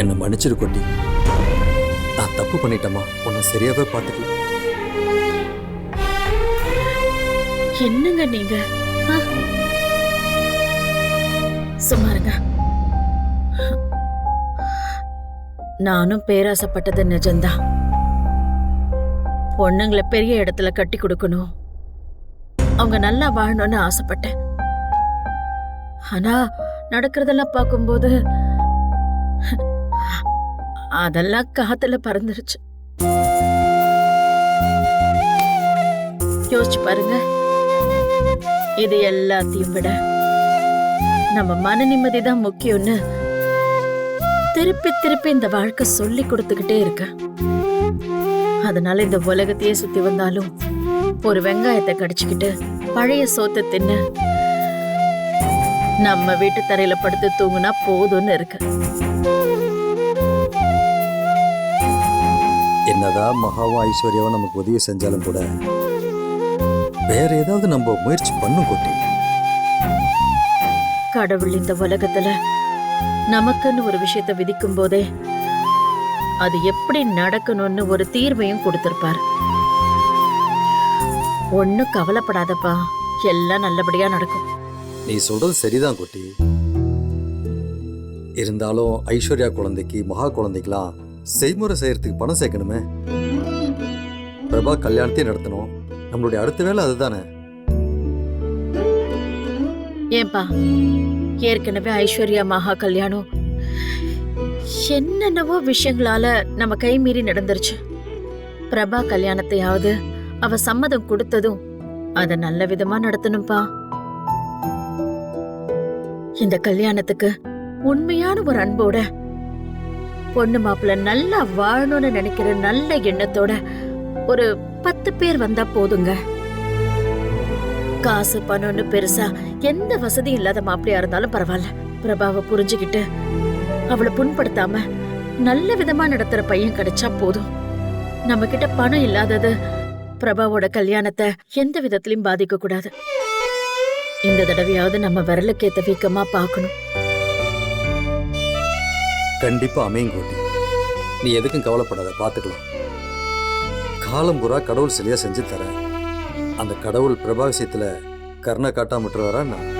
என்னை மன்னிச்சிரு கொட்டி நான் தப்பு பண்ணிட்டேம்மா. உன்னை சரியாவே பார்த்துக்கல. என்னங்க நீங்க? சும்மாருங்க. நானும் பேராசப்பட்டது நிஜம்தான். பொண்ணுங்களை பெரிய இடத்துல கட்டி கொடுக்கணும். அவங்க நல்லா வாழணும்னு ஆசைப்பட்டேன். ஆனா நடக்கிறதெல்லாம் பார்க்கும்போது அதெல்லாம் காத்துல பறந்துருச்சு. யோசிச்சு பாருங்க. இது எல்லாத்தையும் விட நம்ம மன நிம்மதி தான் முக்கியம்னு திருப்பி திருப்பி இந்த வாழ்க்கை சொல்லி கொடுத்துக்கிட்டே இருக்க. அதனால இந்த உலகத்தையே சுத்தி வந்தாலும் ஒரு வெங்காயத்தை கடிச்சுக்கிட்டு பழைய சோத்தை தின்னு நம்ம வீட்டு தரையில படுத்து தூங்குனா போதும்னு இருக்கு. என்னதான் மகாவும் ஐஸ்வர்யாவும் நமக்கு உதவி செஞ்சாலும் கூட வேற ஏதாவது நம்ம முயற்சி பண்ணும் கொட்டி. கடவுள் இந்த உலகத்துல நமக்குன்னு ஒரு விஷயத்தை விதிக்கும் போதே அது எப்படி நடக்கணும்னு ஒரு தீர்வையும் கொடுத்திருப்பார். ஒன்னும் கவலைப்படாதப்பா எல்லாம் நல்லபடியா நடக்கும். நீ சொல்றது சரிதான் குட்டி. இருந்தாலும் ஐஸ்வர்யா குழந்தைக்கு மகா குழந்தைக்கெல்லாம் செய்முறை செய்யறதுக்கு பணம் சேர்க்கணுமே. பிரபா கல்யாணத்தையும் நடத்தணும். நம்மளுடைய அடுத்த வேலை அதுதானே. ஏன்பா ஏற்கனவே ஐஸ்வர்யா மகா கல்யாணம். என்னென்னவோ விஷயங்களால நம்ம கை மீறி நடந்துருச்சு. பிரபா கல்யாணத்தையாவது அவ சம்மதம் கொடுத்ததும் அத நல்ல விதமா நடத்தணும்பா. இந்த கல்யாணத்துக்கு உண்மையான ஒரு அன்போட பொண்ணு மாப்பிள்ள நல்லா வாழணும்னு நினைக்கிற நல்ல எண்ணத்தோட ஒரு பத்து பேர் வந்தா போதுங்க. காசு பணம்னு பெருசா எந்த வசதியும் இல்லாத மாப்பிள்ளையா இருந்தாலும் பரவாயில்ல. பிரபாவை புரிஞ்சுக்கிட்டு அவளை புண்படுத்தாம நல்ல விதமா நடத்துற பையன் கிடைச்சா போதும். நம்ம கிட்ட பணம் இல்லாதது பிரபாவோட கல்யாணத்தை எந்த விதத்திலையும் பாதிக்க கூடாது இந்த தடவையாவது நம்ம விரலுக்கேத்த வீக்கமா பார்க்கணும். கண்டிப்பா அமையும் கோட்டி. நீ எதுக்கும் கவலைப்படாத பார்த்துக்கலாம் காலம் பூரா கடவுள் சிலையா செஞ்சு தர அந்த கடவுள் பிரபாசியத்துல விஷயத்துல கருணை நான்?